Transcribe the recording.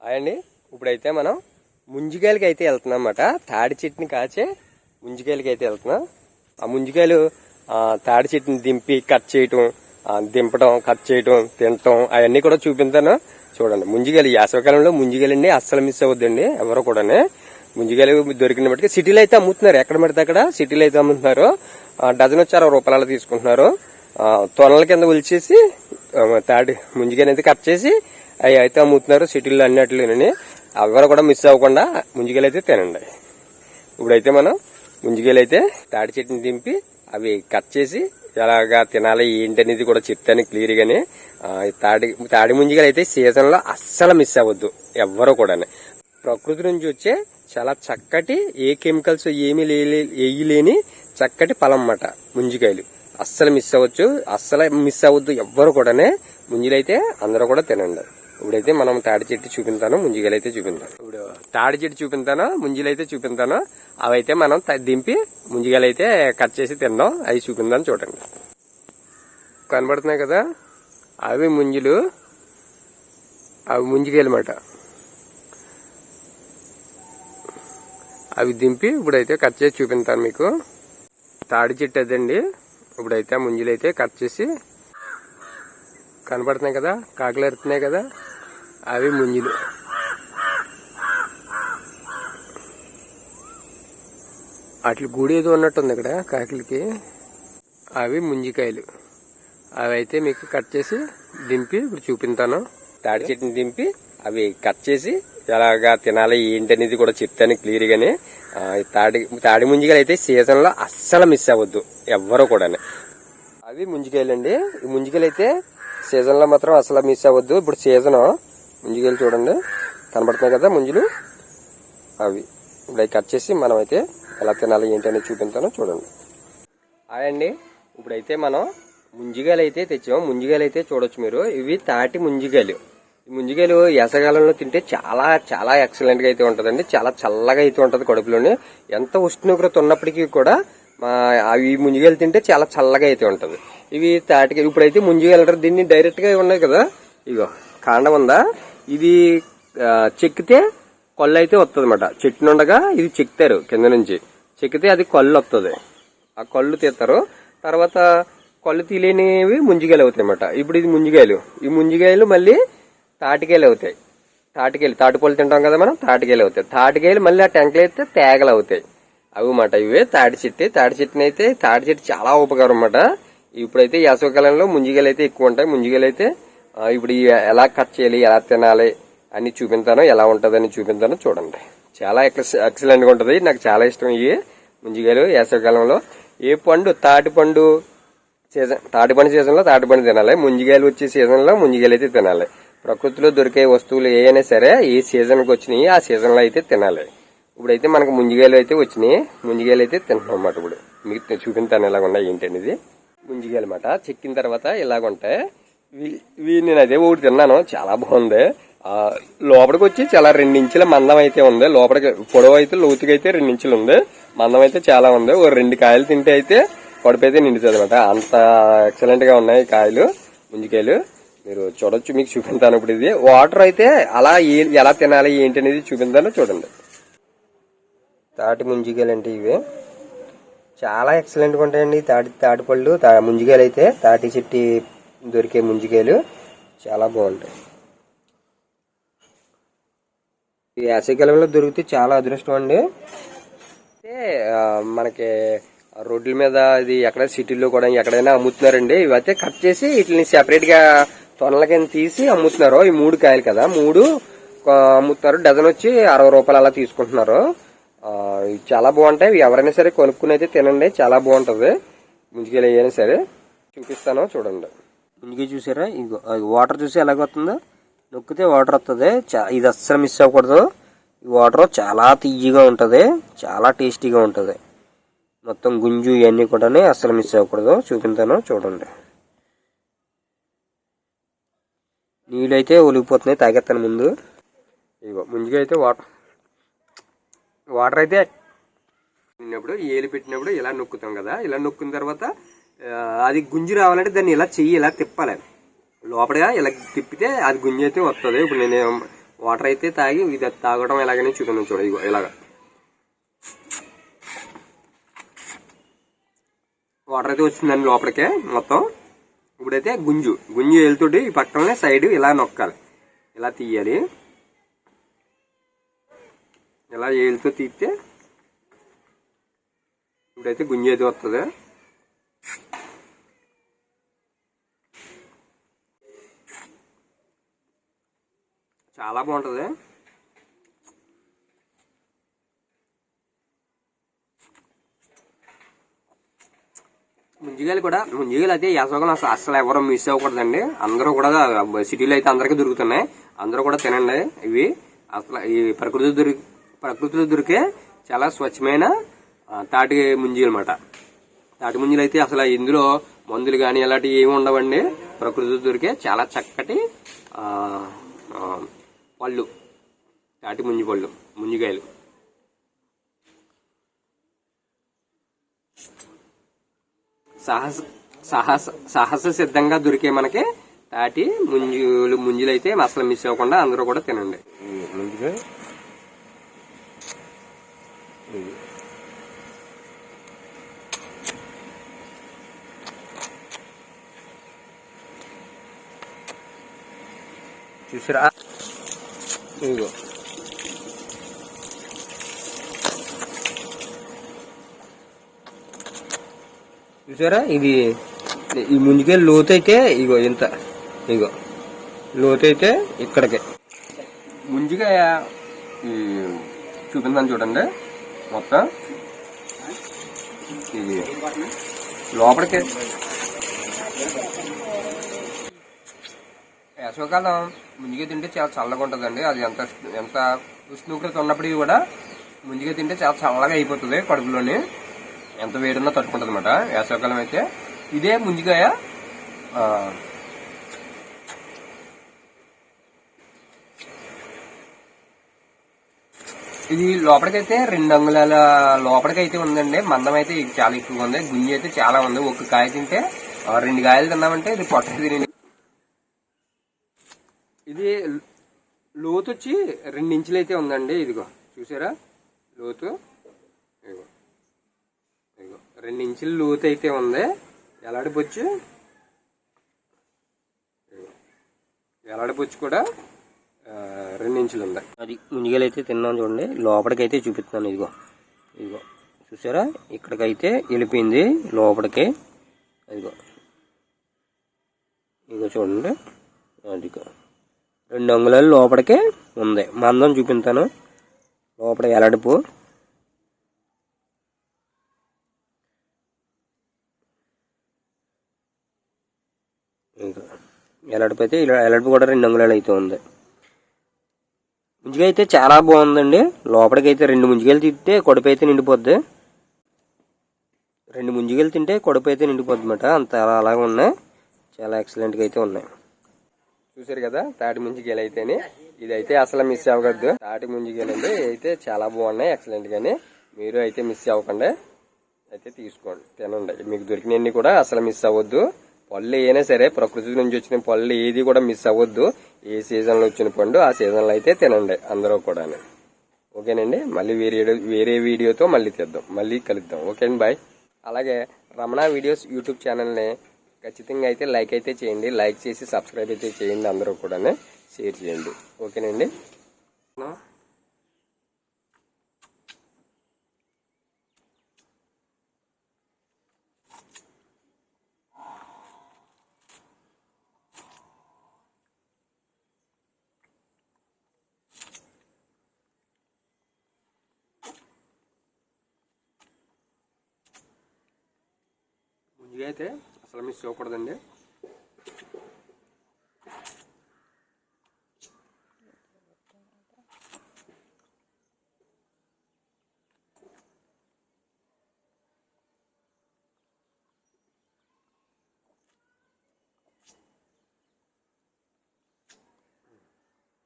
అండి ఇప్పుడైతే మనం ముంజికాయలకి అయితే వెళ్తున్నాం అన్నమాట తాడి చెట్టుని కాచే ముంజికాయలకి అయితే వెళ్తున్నాం. ఆ ముంజికాయలు తాడి చెట్టుని దింపి కట్ చేయటం దింపడం కట్ చేయటం తినటం అవన్నీ కూడా చూపించాను చూడండి ముంజికాయలు వేసవకాలంలో ముంజికాయలండి అస్సలు మిస్ అవ్వద్దండి ఎవరు కూడానే. ముంజికాయలు దొరికిన బట్టి సిటీలో అయితే అమ్ముతున్నారు. ఎక్కడ పడితే అక్కడ సిటీలో అయితే అమ్ముతున్నారు. ఆ, డజన్ వచ్చి అరవై రూపాయలు తీసుకుంటున్నారు. తొనల కింద ఒలిచేసి తాడి ముంజికాయలు అయితే కట్ చేసి అవి అయితే అమ్ముతున్నారు సిటీల్లో అన్నట్లుని ఎవరు కూడా మిస్ అవ్వకుండా ముంజికాయలు అయితే తినండి. ఇప్పుడైతే మనం ముంజికాయలు అయితే తాటి చెట్టుని దింపి అవి కట్ చేసి ఎలాగా తినాలి ఏంటి అనేది కూడా చెప్తాను క్లియర్గానే. తాడి తాడి ముంజికాయలు అయితే సీజన్లో అస్సలు మిస్ అవ్వద్దు ఎవ్వరు కూడా ప్రకృతి నుంచి వచ్చే చాలా చక్కటి ఏ కెమికల్స్ ఏమి వేయలేని చక్కటి ఫలం అన్నమాట ముంజికాయలు. అస్సలు మిస్ అవ్వచ్చు అస్సలు మిస్ అవ్వద్దు ఎవ్వరు కూడానే ముంజులైతే అందరూ కూడా తినండి. ఇప్పుడైతే మనం తాడి చెట్టు చూపించాను ముంజిగలైతే అయితే చూపించాను ఇప్పుడు తాడి చెట్టు చూపించాను ముంజిలైతే అయితే చూపించాను అవైతే మనం దింపి ముంజిగలైతే అయితే కట్ చేసి తిందాం అవి చూపిందాం చూడండి. కనబడుతున్నాయి కదా? అవి ముంజులు. అవి ముంజికాయలు అన్నమాట అవి దింపి ఇప్పుడైతే కట్ చేసి చూపించాను మీకు. తాడి చెట్టు అదండి. ఇప్పుడైతే ఆ ముంజులు అయితే కట్ చేసి కనబడుతున్నాయి కదా? కాకులు ఎరుతున్నాయి కదా? అవి ముంజులు. అట్లు గుడి ఏదో ఉన్నట్టుంది ఇక్కడ కాకిలికి. అవి ముంజికాయలు. అవి అయితే మీకు కట్ చేసి దింపి ఇప్పుడు చూపించాను తాడి చెట్టుని దింపి అవి కట్ చేసి ఎలాగా తినాలి ఏంటి అనేది కూడా చెప్తాను క్లియర్ గానే తాడి తాడి ముంజికాయలు అయితే సీజన్లో అస్సలు మిస్ అవ్వద్దు ఎవ్వరు కూడా అవి ముంజికాయలు అండి ఈ ముంజికాయలు అయితే సీజన్లో మాత్రం అసలు మిస్ అవ్వద్దు. ఇప్పుడు సీజన్ ముంజుగేలు చూడండి. కనబడుతున్నాయి కదా ముంజులు? అవి. ఇప్పుడు అవి కట్ చేసి మనమైతే ఎలా తినాలి ఏంటి అనేది చూపించాను చూడండి. అదండి ఇప్పుడైతే మనం ముంజిగాయలు అయితే తెచ్చాము. ముంజిగాయలు అయితే చూడొచ్చు మీరు. ఇవి తాటి ముంజిగాయలు. ఈ ముంజిగాయలు వేసవకాలంలో తింటే చాలా చాలా ఎక్సలెంట్గా అయితే ఉంటుందండి. చాలా చల్లగా అయితే ఉంటుంది కడుపులోని. ఎంత ఉష్ణోగ్రత ఉన్నప్పటికీ కూడా మా అవి ముంజిగాయలు తింటే చాలా చల్లగా అయితే ఉంటుంది. ఇవి తాటికి ఇప్పుడైతే ముంజిగాయలు దీన్ని డైరెక్ట్గా ఉన్నాయి కదా. ఇగో కాండం ఉందా? ఇది చెక్కితే కొల్లు అయితే వస్తుంది అనమాట చెట్టు నుండగా ఇది చెక్తారు కింద నుంచి. చెక్కితే అది కొల్లు వస్తుంది ఆ కళ్ళు తీస్తారు తర్వాత కళ్ళు తీలేనివి ముంజికాయలు అవుతాయి అన్నమాట ఇప్పుడు ఇది ముంజికాయలు ఈ ముంజికాయలు మళ్ళీ తాటికాయలు అవుతాయి. తాటికాయలు తాటిపళ్ళు తింటాం కదా మనం తాటికాయలు అవుతాయి. తాటికాయలు మళ్ళీ ఆ టెంకలు అయితే తేగలు అవుతాయి. అవి మాట ఇవే తాటి చెట్టు. తాటి చెట్టుని అయితే తాటి చెట్టు చాలా ఉపకారం అన్నమాట. ఇప్పుడైతే వేసవకాలంలో ముంజికాయలు అయితే ఎక్కువ ఉంటాయి. ముంజికాయలు అయితే ఇప్పుడు ఎలా కట్ చేయాలి ఎలా తినాలి అని చూపించాను ఎలా ఉంటుందని చూపించాను చూడండి. చాలా ఎక్సలెంట్గా ఉంటుంది. నాకు చాలా ఇష్టం ఇవి ముంజికాయలు వేసవికాలంలో ఏ పండు తాటి పండు సీజన్ తాటి పండు తాటిపండు తాటి పండు తినాలి. ముంజికాయలు వచ్చే సీజన్లో ముంజిగాయలు అయితే తినాలి. ప్రకృతిలో దొరికే వస్తువులు ఏ అయినా సరే ఏ సీజన్కి వచ్చినాయి ఆ సీజన్లో అయితే తినాలి. ఇప్పుడైతే మనకు ముంజిగాయలు అయితే వచ్చినాయి. ముంజికాయలు అయితే తింటున్నాం అన్నమాట ఇప్పుడు. మీకు చూపించాను ఎలాగ ఉన్నాయి ఏంటి అనేది. అన్నమాట. చెక్కిన తర్వాత ఇలాగ ఉంటాయి నేను అదే ఒకటి తిన్నాను. చాలా బాగుంది. లోపలికి వచ్చి చాలా రెండించుల మందం అయితే ఉంది. లోపలికి పొడవు అయితే లోతుగా అయితే రెండించులు ఉంది. మందం అయితే చాలా ఉంది. ఓ రెండు కాయలు తింటే అయితే కడుపు అయితే నిండుతుంది అనమాట అంత ఎక్సలెంట్గా ఉన్నాయి కాయలు ముంజికాయలు. మీరు చూడొచ్చు మీకు చూపించాను ఇప్పుడు ఇది. వాటర్ అయితే అలా ఎలా తినాలి ఏంటి అనేది చూపిస్తాను చూడండి. తాటి ముంజికాయలు అంటే ఇవి. చాలా ఎక్సలెంట్గా ఉంటాయండి. తాటి తాటిపళ్ళు తా- ముంజికాయలు అయితే తాటి చెట్టి దొరికే ముంజికాయలు చాలా బాగుంటాయి. ఈ వేసవికాలంలో దొరికితే చాలా అదృష్టం అండి. అయితే మనకి రోడ్ల మీద ఇది ఎక్కడ సిటీలో కూడా ఎక్కడైనా అమ్ముతున్నారండి. ఇవైతే కట్ చేసి వీటిని సెపరేట్గా తొనల కింద తీసి అమ్ముతున్నారు. ఈ మూడు కాయలు కదా మూడు అమ్ముతున్నారు. డజన్ వచ్చి అరవై రూపాయలు అలా తీసుకుంటున్నారు. చాలా బాగుంటాయి. ఎవరైనా సరే కొనుక్కుని అయితే తినండి. చాలా బాగుంటుంది. ముందుకెళ్ళి అయినా సరే చూపిస్తాను చూడండి. ముందుగా చూసారా? ఇగో వాటర్ చూసి ఎలాగ వస్తుందో నొక్కితే వాటర్ వస్తుంది చా- ఇది అస్సలు మిస్ అవ్వకూడదు. ఈ వాటర్ చాలా తీయగా ఉంటుంది. చాలా టేస్టీగా ఉంటుంది. మొత్తం గుంజు ఇవన్నీ కూడా అస్సలు మిస్ అవ్వకూడదు. చూపించాను చూడండి. నీళ్ళైతే ఒలిగిపోతున్నాయి తాగేస్తాను ముందు. ఇగో ముందుగా అయితే వాటర్ వాటర్ అయితే పెట్టినప్పుడు ఏలు పెట్టినప్పుడు ఇలా నొక్కుతాం కదా. ఇలా నొక్కిన తర్వాత అది గుంజి రావాలంటే దాన్ని ఇలా చెయ్యి ఇలా తిప్పాలి. లోపలగా ఇలా తిప్పితే అది గుంజి అయితే వస్తుంది ఇప్పుడు నేను వాటర్ అయితే తాగి ఇది తాగడం ఎలాగనే చూడండి చూడ ఇగో వాటర్ అయితే వచ్చిందండి లోపలికే మొత్తం. ఇప్పుడైతే గుంజు గుంజు వెళ్తుంటే ఈ పక్కనే సైడ్ ఇలా నొక్కాలి. ఇలా తీయాలి. ఇలా ఏలుతో తీస్తే ఇప్పుడైతే గుంజు అయితే వస్తుంది చాలా బాగుంటుంది. ముంజిగాయలు కూడా ముంజిగాయలు అయితే యాసవకాలం అసలు అసలు ఎవరు మిస్ అవ్వకూడదండి. అందరూ కూడా సిటీలో అయితే అందరికీ దొరుకుతున్నాయి. అందరూ కూడా తినండి ఇవి. అసలు ఈ ప్రకృతి దొరి ప్రకృతిలో దొరికే చాలా స్వచ్ఛమైన తాటి ముంజీలు అనమాట తాటి ముంజీలు అయితే అసలు ఇందులో మందులు కానీ అలాంటివి ఏమి ఉండవండి. ప్రకృతిలో దొరికే చాలా చక్కటి ఆ, పళ్ళు తాటి ముంజి పళ్ళు ముంజికాయలు. సాహస సాహస సాహస సిద్ధంగా దొరికే మనకి తాటి ముంజులు ముంజులు అయితే అసలు మిస్ అవ్వకుండా అందరూ కూడా తినండి. చూసారా? ఇదిగో. చూసారా? ఇది ఈ ముందుకే లోతు అయితే ఇగో ఇంత. ఇగో. లోతు అయితే ఇక్కడికే ముంజిగా ఈ చూపించాను చూడండి. మొత్తం. ఇది లోపలికి. వేసవకాలం ముంజిగా తింటే చాలా చల్లగా ఉంటుందండి. అది ఎంత ఎంత ఉష్ణోగ్రత ఉన్నప్పటికీ కూడా ముంజిగా తింటే చాలా చల్లగా అయిపోతుంది కడుపులోని. ఎంత వేడున్నా తట్టుకుంటుంది అనమాట వేసవకాలం అయితే. ఇదే ముంజికాయ ఇది లోపలికైతే రెండు అంగుళాల లోపలికైతే ఉందండి. మందం అయితే ఇది చాలా ఎక్కువగా ఉంది. గుంజి అయితే చాలా ఉంది. ఒక కాయ తింటే రెండు కాయలు తిన్నామంటే ఇది పొట్ట తిని ఇది లోతు వచ్చి రెండు ఇంచులు అయితే ఉందండి ఇదిగో. చూసారా? లోతు. ఇదిగో. ఇదిగో. రెండు ఇంచుల లోతు అయితే ఉంది. ఎలాడి బొచ్చు ఎలాడి బొచ్చు కూడా రెండు ఇంచులు ఉంది. అది మునిగలు అయితే తిన్నాం చూడండి. లోపలికి అయితే చూపిస్తున్నాను ఇదిగో. ఇదిగో. చూసారా? ఇక్కడికైతే వెళ్ళిపోయింది లోపలికి. ఇదిగో. ఇదిగో చూడండి. అదిగో. రెండు అంగుళాలు లోపలికే ఉంది. మందం చూపించాను. లోపల ఎలడుపు. ఎలడుపు అయితే ఎలడుపు కూడా రెండు అంగుళాలు అయితే ఉంది. ముంజిగా అయితే చాలా బాగుందండి. లోపలికి అయితే రెండు ముంజికాయలు తింటే కడుపు అయితే నిండిపోద్ది. రెండు ముంజిగాయలు తింటే కడుపు అయితే నిండిపోద్ది అనమాట అంత అలా అలాగే ఉన్నాయి. చాలా ఎక్సలెంట్గా అయితే ఉన్నాయి. చూసారు కదా తాటి ముంజికాయలు అయితేనే. ఇదైతే అసలు మిస్ అవ్వకద్దు తాటి ముంజికాయలు అయితే చాలా బాగున్నాయి ఎక్సలెంట్ గానే. మీరు అయితే మిస్ అవ్వకండి. అయితే తీసుకోండి తినండి. మీకు దొరికినన్ని కూడా అసలు మిస్ అవ్వద్దు. పళ్ళు అయినా సరే ప్రకృతి నుంచి వచ్చిన పళ్ళు ఏది కూడా మిస్ అవ్వద్దు. ఏ సీజన్లో వచ్చిన పండు ఆ సీజన్లో అయితే తినండి అందరూ కూడా ఓకేనండి మళ్ళీ వేరే వేరే వీడియోతో మళ్ళీ తీద్దాం. మళ్ళీ కలుద్దాం. ఓకే అండి బాయ్. అలాగే రమణ వీడియోస్ యూట్యూబ్ ఛానల్ని ఖచ్చితంగా అయితే లైక్ అయితే చేయండి. లైక్ చేసి సబ్స్క్రైబ్ అయితే చేయండి అందరూ కూడా షేర్ చేయండి. ఓకేనండి? అయితే అసలు మిస్ అవ్వకూడదండి.